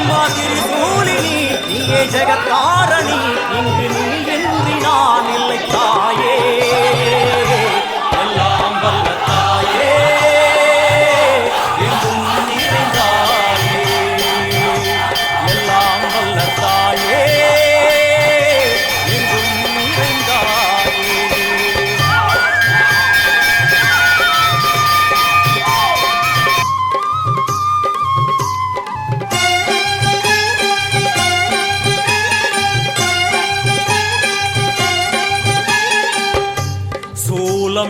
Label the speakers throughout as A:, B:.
A: அம்மா திருசூலினி நீயே ஜெகத்தாரணி இங்கு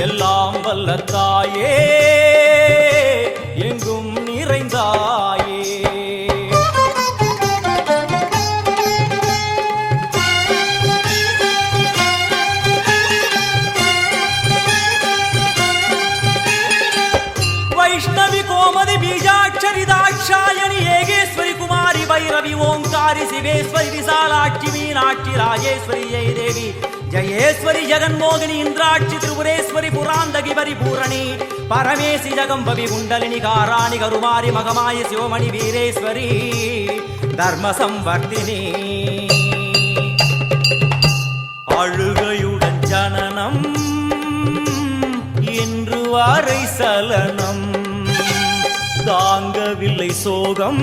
A: எல்லாம் வல்ல தாயே எங்கும் நிறைந்தாயே. வைஷ்ணவி கோமதி பீஜாட்சரி தாட்சாயணி ஏகேஸ்வரி குமாரி பைரவி ஓங்காரி சிவேஸ்வரி விசாலாட்சி மீனாட்சி ராஜேஸ்வரி ஜெய ஜயேஸ்வரி ஜெகன்மோகினி இந்திராட்சி திரிபுரேஸ்வரி புராந்தகி பரிபூரணி பரமேசி ஜகம்பவி குண்டலினி காராணி கருமாரி மகமாய சிவமணி வீரேஸ்வரி தர்ம சம்வர்த்தினி அழுகையுடன் ஜனனம் என்று வாரை சலனம் தாங்கவில்லை சோகம்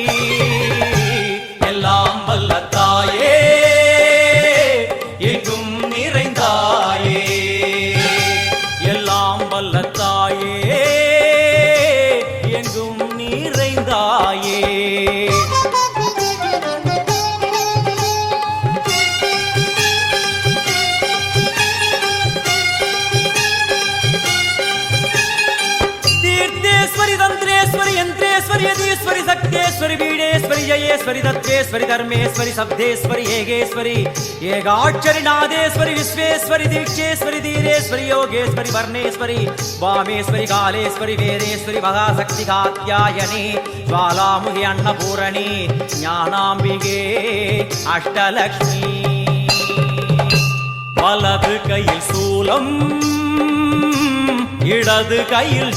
A: நிறைந்தாயே यन्त्रेश्वरि यदीश्वरि शक्तेश्वरि बीडेश्वरि जयेश्वरि दत्तेश्वरि धर्मेश्वरि शब्देश्वरि येगेश्वरि येगाक्षरि नादेश्वरि विश्वेश्वरि दीक्षेश्वरि धीरेश्वरि योगेश्वरि वर्णेश्वरि वामेश्वरि कालेश्वरि वेदेश्वरि महाशक्ति कात्यायनि ज्वालामुखि अन्नपूरणि ज्ञानाम्बिके अष्टलक्ष्मी வலது கையில் சூலம் இடது கையில்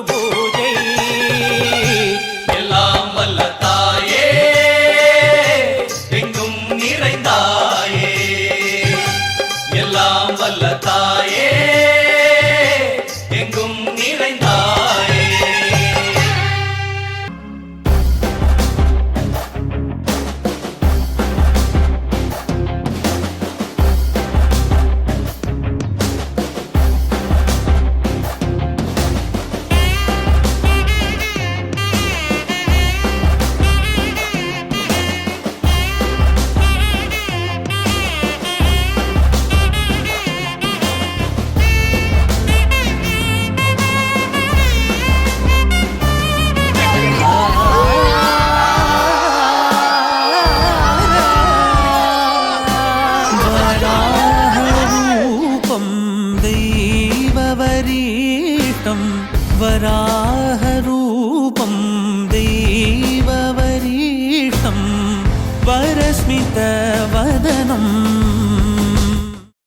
B: वराहरूपं दैववरीष्टं वरस्मितवदनं